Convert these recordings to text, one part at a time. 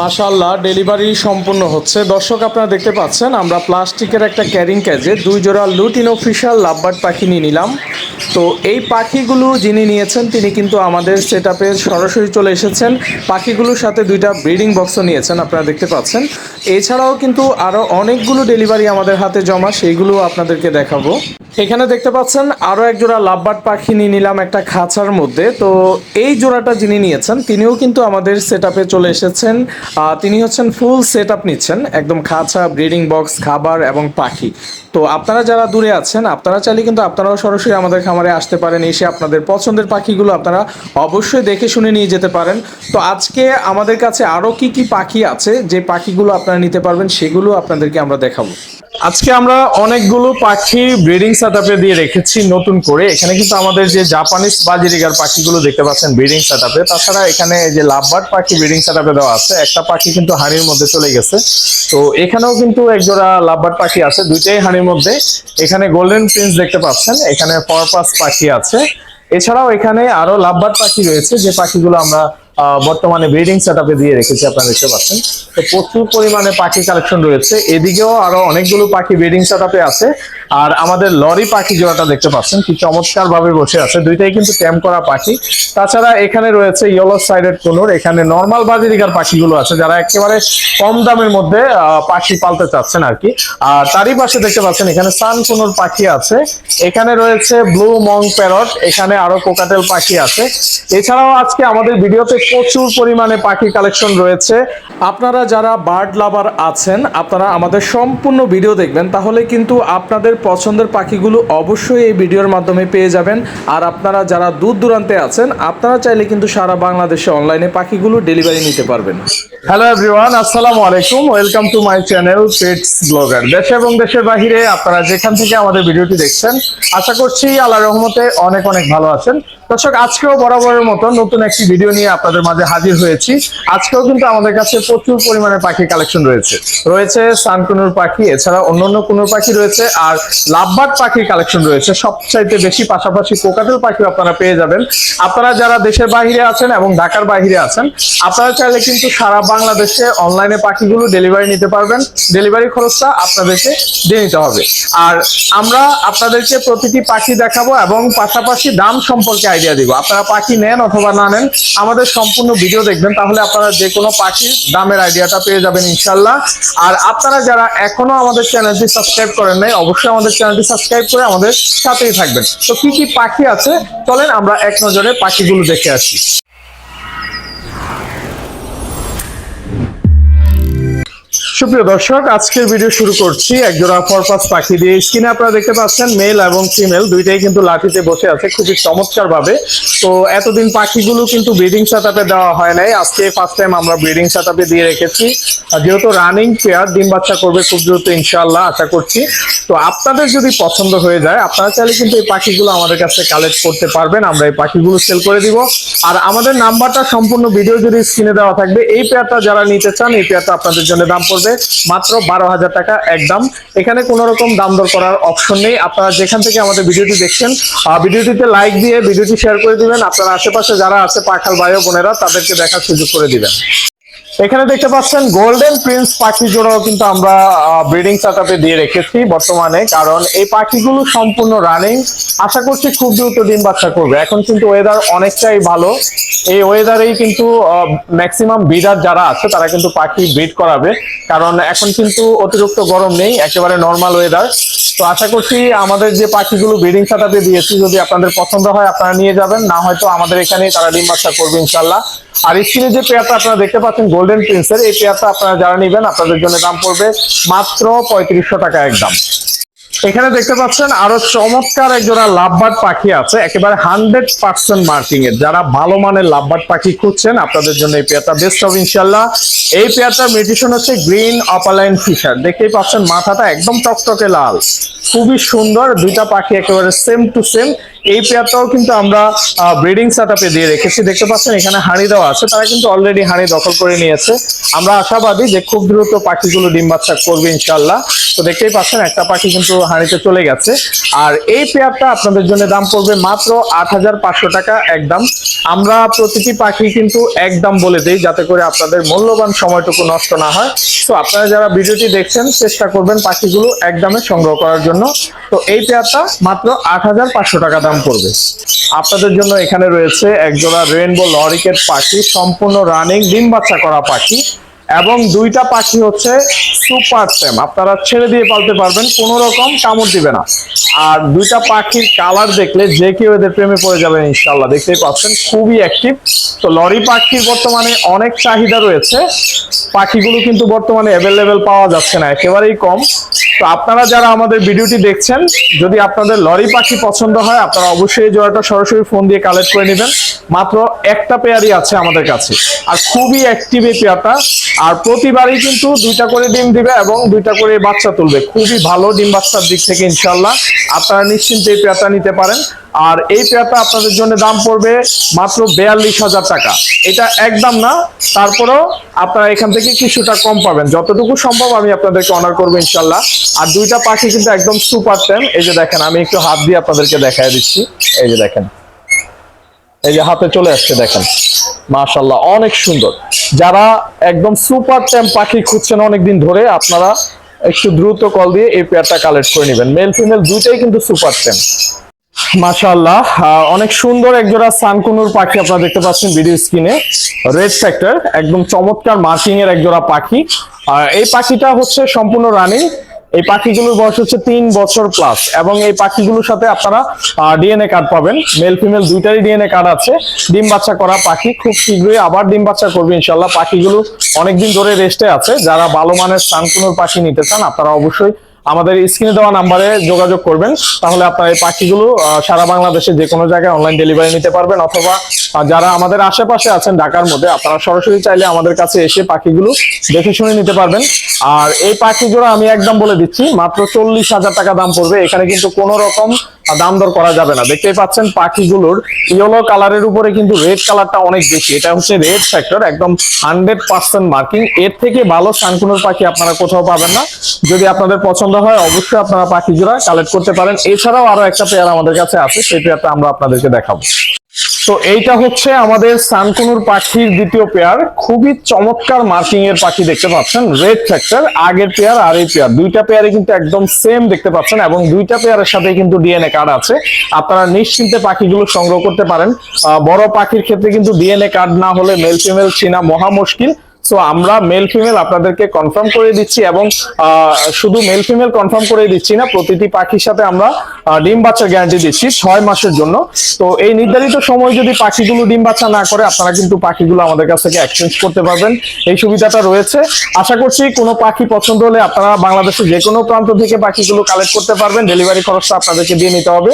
মাশাল্লাহ ডেলিভারি সম্পূর্ণ হচ্ছে। দর্শক, আপনারা দেখতে পাচ্ছেন, আমরা প্লাস্টিকের একটা ক্যারিং ক্যাজে দুই জোড়া লুটিন অফিসিয়াল লাভবার্ড পাখি নিয়ে নিলাম। তো এই পাখিগুলো যিনি নিয়েছেন, তিনি কিন্তু আমাদের সেট সরাসরি চলে এসেছেন। পাখিগুলোর সাথে দুইটা ব্রিডিং বক্সও নিয়েছেন, আপনারা দেখতে পাচ্ছেন। এছাড়াও কিন্তু আরও অনেকগুলো ডেলিভারি আমাদের হাতে জমা, সেইগুলো আপনাদেরকে দেখাবো। এখানে দেখতে পাচ্ছেন আরও এক জোড়া লাভবার্ড পাখি নিয়ে নিলাম একটা খাঁচার মধ্যে। তো এই জোড়াটা যিনি নিয়েছেন, তিনিও কিন্তু আমাদের সেট চলে এসেছেন। তিনি হচ্ছেন ফুল সেট আপ নিচ্ছেন, একদম খাঁচা ব্রিডিং বক্স খাবার এবং পাখি। তো আপনারা যারা দূরে আছেন, আপনারা চাইলে কিন্তু আপনারাও সরাসরি আমাদের খামারে আসতে পারেন, এসে আপনাদের পছন্দের পাখিগুলো আপনারা অবশ্যই দেখে শুনে নিয়ে যেতে পারেন। তো আজকে আমাদের কাছে আরও কি কি পাখি আছে, যে পাখিগুলো আপনারা নিতে পারবেন, সেগুলো আপনাদেরকে আমরা দেখাবো। আজকে আমরা অনেকগুলো পাখি ব্রিডিং সেটআপে দিয়ে রেখেছি নতুন করে। এখানে কিন্তু আমাদের যে জাপানিজ বাজিরিগার পাখিগুলো দেখতে পাচ্ছেন ব্রিডিং সেটআপে তাছাড়া এখানে যে লাভবার্ড পাখি ব্রিডিং সেটআপে দেওয়া আছে, একটা পাখি কিন্তু হাড়ির মধ্যে চলে গেছে। তো এখানেও কিন্তু একজোড়া লাভবার্ড পাখি আছে, দুইটাই হাড়ির মধ্যে। এখানে গোল্ডেন প্রিন্স দেখতে পাচ্ছেন, এখানে পরপাস পাখি আছে। এছাড়াও এখানে আরও লাভবার্ড পাখি রয়েছে, যে পাখিগুলো আমরা বর্তমানে ব্রিডিং সেটআপে দিয়ে রেখেছি আপনারা দেখতে পাচ্ছেন। তো প্রচুর পরিমাণে পাখি কালেকশন রয়েছে। এদিকেও আরও অনেকগুলো পাখি ব্রিডিং সেট আছে। আর আমাদের লরি পাখি জোড়াটা দেখতে পাচ্ছেন, কি চমৎকার ভাবে বসে আছে। দুইটাই কিন্তু ট্যাম করা পাখি। তাছাড়া এখানে রয়েছে ইয়েলো সাইডেড কোনোর, এখানে নর্মাল বাজিরিকার পাখিগুলো আছে, যারা একেবারে কম দামের মধ্যে পাখি পালতে চাচ্ছেন আর কি। আর তারই পাশে দেখতে পাচ্ছেন, এখানে সান কোনোর পাখি আছে। এখানে রয়েছে ব্লু মং প্যারট এখানে আরও কোকাটেল পাখি আছে। এছাড়াও আজকে আমাদের ভিডিওতে প্রচুর পরিমাণে পাখি কালেকশন রয়েছে। আপনারা যারা বার্ড লাভার আছেন, আপনারা আমাদের সম্পূর্ণ ভিডিও দেখবেন। তাহলে কিন্তু আপনাদের পছন্দের পাখিগুলো অবশ্যই এই ভিডিওর মাধ্যমে পেয়ে যাবেন। আর আপনারা যারা দূর দূরান্তে আছেন, আপনারা চাইলে কিন্তু সারা বাংলাদেশে অনলাইনে পাখিগুলো ডেলিভারি নিতে পারবেন। হ্যালো এভরিওয়ান আসসালামু আলাইকুম। Welcome to my channel pets blogger দেশে এবং দেশের বাহিরে আপনারা যেখান থেকে আমাদের ভিডিওটি দেখছেন, আশা করছি আল্লাহ রহমতে অনেক অনেক ভালো আছেন। দর্শক, আজকেও বরাবরের মতো নতুন একটি ভিডিও নিয়ে আপনাদের মাঝে হাজির হয়েছি। আজকেও কিন্তু আমাদের কাছে প্রচুর পরিমাণে পাখি কালেকশন রয়েছে। রয়েছে সানকুনুর পাখি, এছাড়া অন্যান্য কুনুর পাখি রয়েছে, আর লাভবার্ড পাখির কালেকশন রয়েছে। সবচাইতে বেশি পাশাপাশি কোকাটেল পাখি আপনারা পেয়ে যাবেন। আপনারা যারা দেশের বাইরে আছেন এবং ঢাকার বাইরে আছেন, আপনারা চাইলে কিন্তু সারা বাংলাদেশে অনলাইনে পাখিগুলো ডেলিভারি নিতে পারবেন। ডেলিভারি খরচটা আপনাদেরকে দিয়ে নিতে হবে। আর আমরা আপনাদেরকে প্রতিটি পাখি দেখাবো এবং পাশাপাশি দাম সম্পর্কে আইডিয়া দিব। আপনারা পাখি নেন অথবা না নেন, আমাদের সম্পূর্ণ ভিডিও দেখবেন, তাহলে আপনারা যে কোনো পাখির দামের আইডিয়াটা পেয়ে যাবেন ইনশাল্লাহ। আর আপনারা যারা এখনও আমাদের চ্যানেলটি সাবস্ক্রাইব করেন নাই, অবশ্যই আমাদের চ্যানেলটি সাবস্ক্রাইব করে আমাদের সাথেই থাকবেন। তো কি কি পাখি আছে? চলেন আমরা এক নজরে পাখিগুলো দেখে আসি। সুপ্রিয় দর্শক, আজকের ভিডিও শুরু করছি একজোড়া ফরপাস পাখি দিয়ে। স্ক্রিনে আপনারা দেখতে পাচ্ছেন মেল এবং ফিমেল দুইটাই কিন্তু লাঠিতে বসে আছে খুবই চমৎকার ভাবে তো এতদিন পাখিগুলো কিন্তু ব্রিডিং সেটআপে দেওয়া হয় নাই। আজকে ফার্স্ট টাইম আমরা ব্রিডিং সেটআপে দিয়ে রেখেছি। আর যেহেতু রানিং পেয়ার ডিম বাচ্চা করবে খুব দ্রুত, ইনশাআল্লাহ, আশা করছি। তো আপনাদের যদি পছন্দ হয়ে যায়, আপনারা চাইলে কিন্তু এই পাখিগুলো আমাদের কাছে কালেক্ট করতে পারবেন। আমরা এই পাখিগুলো সেল করে দিব। আর আমাদের নাম্বারটা সম্পূর্ণ ভিডিও যদি স্ক্রিনে দেওয়া থাকবে, এই পেয়ারটা যারা নিতে চান, এই পেয়ারটা আপনাদের জন্য দাম পড়বে মাত্র বারো হাজার টাকা একদম। এখানে কোনো রকম দাম দর করার অপশন নেই। আপনারা যেখান থেকে আমাদের ভিডিওটি দেখছেন ভিডিওটিতে লাইক দিয়ে ভিডিওটি শেয়ার করে দিবেন। আপনার আশেপাশে যারা আছে পাখাল ভাই বোনেরা, তাদেরকে দেখার সুযোগ করে দিবেন। এখানে দেখতে পাচ্ছেন গোল্ডেন প্রিন্স পাখি জোড়াও কিন্তু আমরা ব্রিডিং সেটআপে দিয়ে রেখেছি বর্তমানে, কারণ এই পাখিগুলো সম্পূর্ণ রানিং আশা করছি খুব দ্রুত ডিম বাচ্চা করবে। এখন কিন্তু ওয়েদার অনেকটাই ভালো। এই ওয়েদারেই কিন্তু ম্যাক্সিমাম ব্রিডার যারা আছে, তারা কিন্তু পাখি ব্রিড করাবে। কারণ এখন কিন্তু অতিরিক্ত গরম নেই, একেবারে নর্মাল ওয়েদার তো আশা করছি আমাদের যে পাখিগুলো ব্রিডিং সেটআপে দিয়েছি, যদি আপনাদের পছন্দ হয় আপনারা নিয়ে যাবেন, না হয়তো আমাদের এখানে তারা ডিম বাচ্চা করবে ইনশাল্লাহ আর স্ক্রিনে যে পেয়ারটা আপনারা দেখতে পাচ্ছেন গোল্ডেন প্রিন্সের এই পেয়ারটা আপনারা যারা নেবেন, আপনাদের জন্য দাম পড়বে মাত্র পঁয়ত্রিশশো টাকা একদম। এখানে দেখতে পাচ্ছেন আরও চমৎকার এক একজোড়া লাভবার পাখি আছে, একেবারে হান্ড্রেড পার্সেন্ট মার্কিং এর যারা ভালো মানের লাভবার পাখি খুঁজছেন, আপনাদের জন্য এই পেয়ারটা বেস্ট অফ ইনশাল্লাহ এই পেয়ারটার মেডিসিন হচ্ছে গ্রিন অপালাইন ফিশার। দেখতেই পাচ্ছেন মাথাটা একদম টকটকে লাল। খুবই সুন্দর, দুইটা পাখি একেবারে সেম টু সেম এই পেয়ারটাও কিন্তু আমরা ব্রিডিং সেটআপে দিয়ে রেখেছি। দেখতে পাচ্ছেন, এখানে হাঁড়ি দেওয়া আছে। তারা কিন্তু অলরেডি হাঁড়ি দখল করে নিয়েছে। আমরা আশাবাদী যে খুব দ্রুত পাখিগুলো ডিম বাচ্চা করবে ইনশাল্লাহ তো দেখতেই পাচ্ছেন, একটা পাখি কিন্তু হাঁড়িতে চলে গেছে। আর এই পেয়ারটা আপনাদের জন্য দাম পড়বে মাত্র আট হাজার পাঁচশো টাকা একদম। আমরা প্রতিটি পাখি কিন্তু একদম বলে দিই যাতে করে আপনাদের মূল্যবান সময়টুকু নষ্ট না হয়। তো আপনারা যারা ভিডিওটি দেখছেন, চেষ্টা করবেন পাখিগুলো একদমে সংগ্রহ করার জন্য। তো এই পেয়ারটা মাত্র আট হাজার পাঁচশো টাকা দাম পড়বে। আপনাদের জন্য এখানে রয়েছে একজোড়া রেনবো লরিকেট পাখি, সম্পূর্ণ রানিং, ডিম বাচ্চা করা পাখি। এবং দুইটা পাখি হচ্ছে সুপার টেম আপনারা ছেড়ে দিয়ে পালতে পারবেন, কোনো রকম কামড় দিবে না। আর দুইটা পাখির কালার দেখলে যে কেউ এদের প্রেমে পড়ে যাবেন ইনশাল্লাহ দেখতেই পাচ্ছেন, খুবই অ্যাক্টিভ তো লরি পাখির বর্তমানে অনেক চাহিদা রয়েছে। পাখিগুলো কিন্তু বর্তমানে অ্যাভেলেবেল পাওয়া যাচ্ছে না, একেবারেই কম। তো আপনারা যারা আমাদের ভিডিওটি দেখছেন, যদি আপনাদের লরি পাখি পছন্দ হয়, আপনারা অবশ্যই জোড়াটা সরাসরি ফোন দিয়ে কালেক্ট করে নেবেন। মাত্র একটা পেয়ারই আছে আমাদের কাছে। আর খুবই অ্যাক্টিভ এই পেয়ারটা। আর প্রতিবারই কিন্তু দুইটা করে ডিম দিবে এবং দুইটা করে বাচ্চা তুলবে। খুবই ভালো ডিম বাচ্চার দিক থেকে ইনশাল্লাহ আপনারা নিশ্চিন্তে এই পেয়ারটা নিতে পারেন। আর এই পেয়ারটা আপনাদের জন্য দাম পড়বে মাত্র বিয়াল্লিশ হাজার টাকা। এটা একদম না। তারপরেও আপনারা এখান থেকে কিছুটা কম পাবেন। যতটুকু সম্ভব আমি আপনাদেরকে অনার করব ইনশাল্লাহ আর দুইটা পাখি কিন্তু একদম সুপার টেম এই যে দেখেন, আমি একটু হাত দিয়ে আপনাদেরকে দেখাই দিচ্ছি। এই যে দেখেন। এই যে হাতে চলে আসছে দেখেন। মাশাল্লাহ অনেক সুন্দর। যারা একদম সুপার টেম পাখি খুঁজছেন অনেকদিন ধরে আপনারা একটু দ্রুত কল দিয়ে এই পেয়ারটা কালেক্ট করে নেবেন। মেল ফিমেল দুইটাই কিন্তু সুপার টেম। মাশাআল্লাহ আহ, অনেক সুন্দর একজোড়া সানকুনুর পাখি আপনারা দেখতে পাচ্ছেন ভিডিও স্ক্রিনে। রেড ফ্যাক্টর একদম চমৎকার মার্কিং এর একজোড়া পাখি। আর এই পাখিটা হচ্ছে সম্পূর্ণ রানিং। এই পাখিগুলোর বয়স হচ্ছে তিন বছর প্লাস এবং এই পাখিগুলোর সাথে আপনারা ডিএনএ কার্ড পাবেন। মেল ফিমেল দুইটারই ডিএনএ কার্ড আছে। ডিম বাচ্চা করা পাখি খুব শীঘ্রই আবার ডিম বাচ্চা করবে ইনশাল্লাহ পাখিগুলো অনেকদিন ধরে রেস্টে আছে। যারা ভালো মানের সানকুনোর পাখি নিতে চান, আপনারা অবশ্যই আমাদের স্ক্রিনে দেওয়া নাম্বারে যোগাযোগ করবেন। তাহলে আপনারা এই পাখিগুলো সারা বাংলাদেশে যে কোনো জায়গায় অনলাইন ডেলিভারি নিতে পারবেন অথবা যারা আমাদের আশেপাশে আছেন ঢাকার মধ্যে, আপনারা সরাসরি চাইলে আমাদের কাছে এসে পাখিগুলো দেখে শুনে নিতে পারবেন। আর এই পাখি জোড়া আমি একদম বলে দিচ্ছি, মাত্র চল্লিশ হাজার টাকা দাম পড়বে। এখানে কিন্তু কোনো রকম দাম দর করা যাবে না। দেখতেই পাচ্ছেন পাখিগুলোর ইয়েলো কালারের উপরে কিন্তু রেড কালারটা অনেক বেশি। এটা হচ্ছে রেড ফ্যাক্টর একদম হান্ড্রেড পার্সেন্ট মার্কিং এর থেকে ভালো সানকুনোর পাখি আপনারা কোথাও পাবেন না। যদি আপনাদের পছন্দ হয়, অবশ্যই আপনারা পাখি জোড়া কালেক্ট করতে পারেন। এছাড়াও আরও একটা পেয়ার আমাদের কাছে আছে, সেই পেয়ারটা আমরা আপনাদেরকে দেখাবো। তো এইটা হচ্ছে আমাদের সানকুনুর পাখির দ্বিতীয় পেয়ার খুবই চমৎকার মার্কিং এর পাখি দেখতে পাচ্ছেন রেড ফ্যাক্টর আগের পেয়ার আর এই পেয়ার দুইটা পেয়ারে কিন্তু একদম সেম দেখতে পাচ্ছেন এবং দুইটা পেয়ারের সাথে কিন্তু ডিএনএ কার্ড আছে। আপনারা নিশ্চিন্তে পাখিগুলো সংগ্রহ করতে পারেন। বড় পাখির ক্ষেত্রে কিন্তু ডিএনএ কার্ড না হলে মেল ফিমেল চিনা মহা মুশকিল। সো আমরা মেল ফিমেল আপনাদেরকে কনফার্ম করে দিচ্ছি এবং শুধু মেল ফিমেল কনফার্ম করে দিচ্ছি না, প্রতিটি পাখির সাথে আমরা ডিম বাচ্চার গ্যারান্টি দিচ্ছি ছয় মাসের জন্য। তো এই নির্ধারিত সময় যদি পাখিগুলো ডিম বাচ্চা না করে, আপনারা কিন্তু পাখিগুলো আমাদের কাছ থেকে এক্সচেঞ্জ করতে পারবেন। এই সুবিধাটা রয়েছে। আশা করছি কোনো পাখি পছন্দ হলে আপনারা বাংলাদেশের যে কোনো প্রান্ত থেকে পাখিগুলো কালেক্ট করতে পারবেন। ডেলিভারি খরচটা আপনাদেরকে দিয়ে নিতে হবে।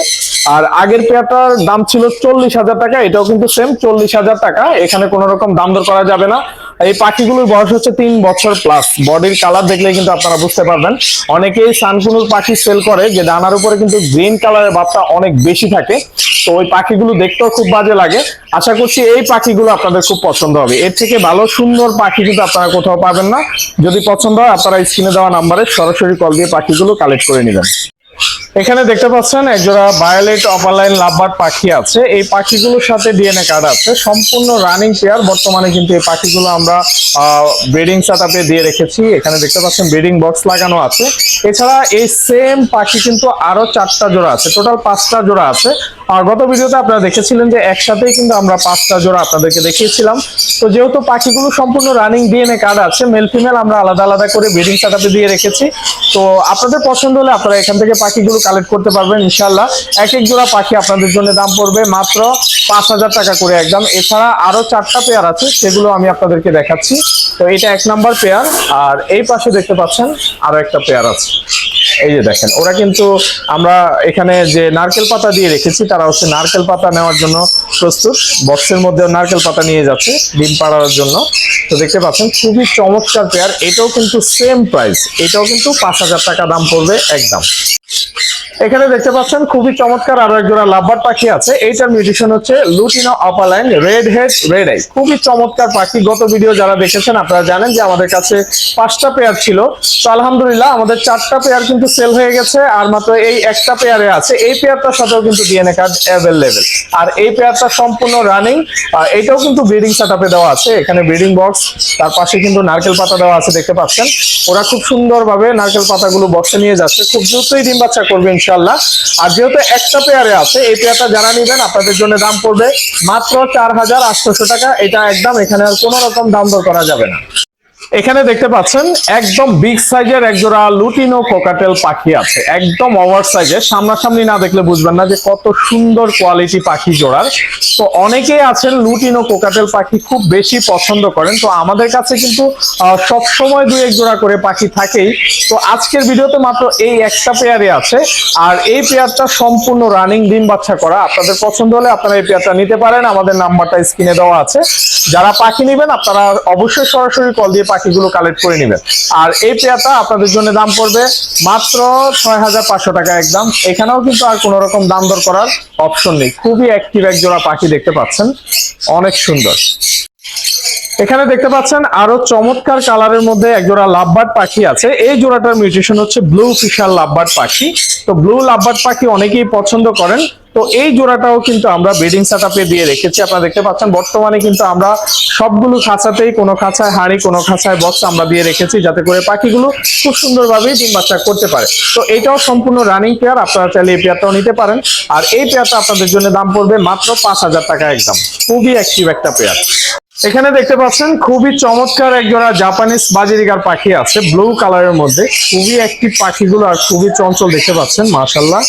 আর আগের পেয়ারটার দাম ছিল চল্লিশ হাজার টাকা, এটাও কিন্তু সেম চল্লিশ হাজার টাকা। এখানে কোনো রকম দাম দর করা যাবে না। এই পাখিগুলোর বয়স হচ্ছে তিন বছর প্লাস বডির কালার দেখলে কিন্তু আপনারা বুঝতে পারবেন। অনেকেই সানকুনুর পাখি সেল করে, যে ডানার উপরে কিন্তু গ্রিন কালারের বাচ্চা অনেক বেশি থাকে। তো ওই পাখিগুলো দেখতেও খুব বাজে লাগে। আশা করছি এই পাখিগুলো আপনাদের খুব পছন্দ হবে। এর থেকে ভালো সুন্দর পাখি কিন্তু আপনারা কোথাও পাবেন না। যদি পছন্দ হয়, আপনারা স্ক্রিনে দেওয়া নাম্বারে সরাসরি কল দিয়ে পাখিগুলো কালেক্ট করে নেবেন। এখানে দেখতে পাচ্ছেন, একজোড়া ভায়োলেট অপারলাইন লাভবার পাখি আছে। এই পাখিগুলোর সাথে ডিএনএ কার্ড আছে। সম্পূর্ণ রানিং পেয়ার বর্তমানে কিন্তু এই পাখিগুলো আমরা ব্রিডিং সেটআপে দিয়ে রেখেছি। এখানে দেখতে পাচ্ছেন ব্রিডিং বক্স লাগানো আছে। এছাড়া এই সেম পাখি কিন্তু আরও চারটা জোড়া আছে। টোটাল পাঁচটা জোড়া আছে। গত ভিডিওতে আপনারা দেখেছিলেন যে একসাথেই কিন্তু আমরা পাঁচটা জোড়া আপনাদেরকে দেখিয়েছিলাম। তো যেহেতু পাখিগুলো সম্পূর্ণ রানিং ডিএনএ কার্ড আছে মেল ফিমেল আমরা আলাদা আলাদা করে ব্রিডিং সেটআপে দিয়ে রেখেছি। তো আপনাদের পছন্দ হলে আপনারা এখান থেকে পাখিগুলো কালেক্ট করতে পারবেন ইনশাল্লাহ এক এক জোড়া পাখি আপনাদের জন্য দাম পড়বে মাত্র পাঁচ হাজার টাকা করে একদম। এছাড়া আরও চারটা পেয়ার আছে, সেগুলো আমি আপনাদেরকে দেখাচ্ছি। তো এটা এক নাম্বার পেয়ার আর এই পাশে দেখতে পাচ্ছেন আরও একটা পেয়ার আছে। এই যে দেখেন, ওরা কিন্তু আমরা এখানে যে নারকেল পাতা দিয়ে রেখেছি, তারা হচ্ছে নারকেল পাতা নেওয়ার জন্য প্রস্তুত। বক্সের মধ্যে নারকেল পাতা নিয়ে যাচ্ছে, ডিম পাড়ার জন্য। তো দেখতে পাচ্ছেন, খুবই চমৎকার পেয়ার। এটাও কিন্তু সেম প্রাইস এটাও কিন্তু পাঁচ হাজার টাকা দাম পড়বে একদম। এখানে দেখতে পাচ্ছেন, খুবই চমৎকার আরও এক জোড়া লাভবার পাখি আছে। এইটার মিউটেশন হচ্ছে lutino opaline red head red eye খুবই চমৎকার পাখি। গত ভিডিও যারা দেখেছেন, আপনারা জানেন যে আমাদের কাছে পাঁচটা পেয়ার ছিল। তো আলহামদুলিল্লাহ, আমাদের চারটা পেয়ার কিন্তু সেল হয়ে গেছে, আর মাত্র এই একটা পেয়ারে আছে। এই পেয়ারটার সাথেও কিন্তু ডিএনএ কার্ড অ্যাভেলেবেল আর এই পেয়ারটা সম্পূর্ণ রানিং আর এটাও কিন্তু ব্রিডিং সেটআপে দেওয়া আছে। এখানে ব্রিডিং বক্স তার পাশে কিন্তু নারকেল পাতা দেওয়া আছে, দেখতে পাচ্ছেন। ওরা খুব সুন্দরভাবে নারকেল পাতাগুলো বক্সে নিয়ে যাচ্ছে। খুব দ্রুতই ডিম বাচ্চা করবে ইনশাল্লাহ আর যেহেতু একটা পেয়ারে আছে, এই পেয়ারটা যারা নেবেন, আপনাদের জন্য দাম পড়বে মাত্র চার হাজার আটশোশো টাকা। এটা একদম এখানে আর কোনো রকম দাম দর করা যাবে না। এখানে দেখতে পাচ্ছেন, একদম বিগ সাইজের একজোড়া লুটিনো কোকাটেল পাখি আছে। একদম ওভার সাইজের সামনাসামনি না দেখলে বুঝবেন না যে কত সুন্দর কোয়ালিটি পাখি জোড়ার। তো অনেকেই আছেন লুটিনো কোকাটেল পাখি খুব বেশি পছন্দ করেন। তো আমাদের কাছে কিন্তু সব সময় দুই এক জোড়া করে পাখি থাকেই। তো আজকের ভিডিওতে মাত্র এই একটা পেয়ারে আছে। আর এই পেয়ারটা সম্পূর্ণ রানিং ডিম বাচ্চা করা। আপনাদের পছন্দ হলে আপনারা এই পেয়ারটা নিতে পারেন। আমাদের নাম্বারটা স্ক্রিনে দেওয়া আছে। যারা পাখি নেবেন, আপনারা অবশ্যই সরাসরি কল দিয়ে পাখিগুলো কালেক্ট করে নেবেন। আর এই পেয়ারটা আপনাদের জন্য দাম পড়বে মাত্র ছয় হাজার পাঁচশো টাকা একদম। এখানেও কিন্তু আর কোনো রকম দাম দর করার অপশন নেই। খুবই অ্যাক্টিভ এক জোড়া পাখি দেখতে পাচ্ছেন। অনেক সুন্দর। এখানে দেখতে পাচ্ছেন আরও চমৎকার কালারের মধ্যে একজোড়া লাভবার্ড পাখি আছে। এই জোড়াটার মিউটেশন হচ্ছে ব্লু ফিশার লাভবার্ড পাখি। তো ব্লু লাভবার্ড পাখি অনেকেই পছন্দ করেন। তো এই জোড়াটাও কিন্তু আমরা বেডিং সেট দিয়ে রেখেছি। আপনারা দেখতে পাচ্ছেন, বর্তমানে কিন্তু আমরা সবগুলো খাঁচাতেই কোনো খাঁচায় হাঁড়ি, কোনো খাঁচায় বক্স আমরা দিয়ে রেখেছি যাতে করে পাখিগুলো খুব সুন্দরভাবে ডিম বাচ্চা করতে পারে। তো এটাও সম্পূর্ণ রানিং পেয়ার আপনারা চাইলে এই পেয়ারটাও নিতে পারেন। আর এই পেয়ারটা আপনাদের জন্য দাম পড়বে মাত্র পাঁচ হাজার টাকা একদম। খুবই অ্যাক্টিভ একটা পেয়ার এখানে দেখতে পাচ্ছেন, খুবই চমৎকার একজোড়া জাপানিজ বাজিরিগার পাখি আছে ব্লু কালারের মধ্যে। খুবই অ্যাক্টিভ পাখিগুলো আর খুবই চঞ্চল দেখতে পাচ্ছেন মাশাল্লাহ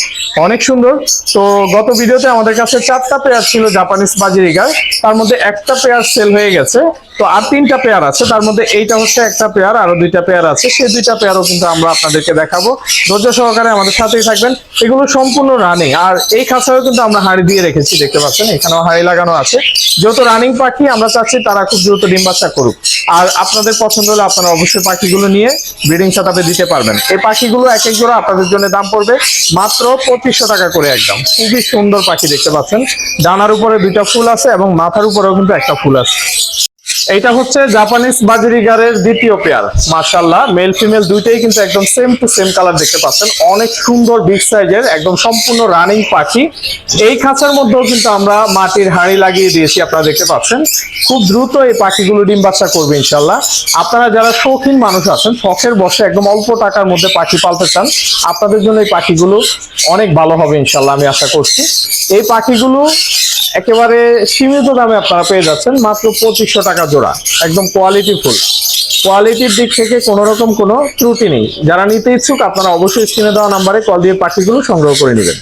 অনেক সুন্দর। তো গত ভিডিওতে আমাদের কাছে চারটা পেয়ার ছিল জাপানিজ বাজিরিগার তার মধ্যে একটা পেয়ার সেল হয়ে গেছে। তো আর তিনটা পেয়ার আছে। তার মধ্যে এইটা হচ্ছে একটা পেয়ার আরও দুইটা পেয়ার আছে। সেই দুইটা পেয়ারও কিন্তু আমরা আপনাদেরকে দেখাবো। ধৈর্য সহকারে আমাদের সাথেই থাকবেন। এগুলো সম্পূর্ণ রানিং আর এই খাঁচাও কিন্তু আমরা হাড়ি দিয়ে রেখেছি, দেখতে পাচ্ছেন। এখানেও হাড়ি লাগানো আছে। যেহেতু রানিং পাখি, আমরা চাচ্ছি তারা খুব দ্রুত ডিম বাচ্চা করুক। আর আপনাদের পছন্দ হলে আপনারা অবশ্যই পাখিগুলো নিয়ে ব্রিডিং সেটআপে দিতে পারবেন। এই পাখিগুলো এক এক জোড়া আপনাদের জন্য দাম পড়বে মাত্র পঁচিশশো টাকা করে একদম। খুবই সুন্দর পাখি দেখতে পাচ্ছেন। ডানার উপরে দুইটা ফুল আছে এবং মাথার উপরেও কিন্তু একটা ফুল আছে। এইটা হচ্ছে জাপানিজ বাজরিগারের দ্বিতীয় পেয়ার মাশাল্লাহ মেল ফিমেল দুইটাই কিন্তু একদম সেম টু সেম কালার দেখতে পাচ্ছেন। অনেক সুন্দর বিগ সাইজের একদম সম্পূর্ণ রানিং পাখি। এই খাঁচার মধ্যেও কিন্তু আমরা মাটির হাঁড়ি লাগিয়ে দিয়েছি, আপনারা দেখতে পাচ্ছেন। খুব দ্রুত এই পাখিগুলো ডিম বাচ্চা করবে ইনশাল্লাহ আপনারা যারা শৌখিন মানুষ আছেন, শখের বসে একদম অল্প টাকার মধ্যে পাখি পালতে চান, আপনাদের জন্য এই পাখিগুলো অনেক ভালো হবে ইনশাল্লাহ আমি আশা করছি। এই পাখিগুলো একেবারে সীমিত দামে আপনারা পেয়ে যাচ্ছেন, মাত্র পঁচিশশো টাকা জোড়া। একদম কোয়ালিটি ফুল। কোয়ালিটির দিক থেকে কোনো রকম কোনো ত্রুটি নেই। যারা নিতে ইচ্ছুক, আপনারা অবশ্যই স্ক্রিনে দেওয়া নাম্বারে কল দিয়ে পাখিগুলো সংগ্রহ করে নেবেন।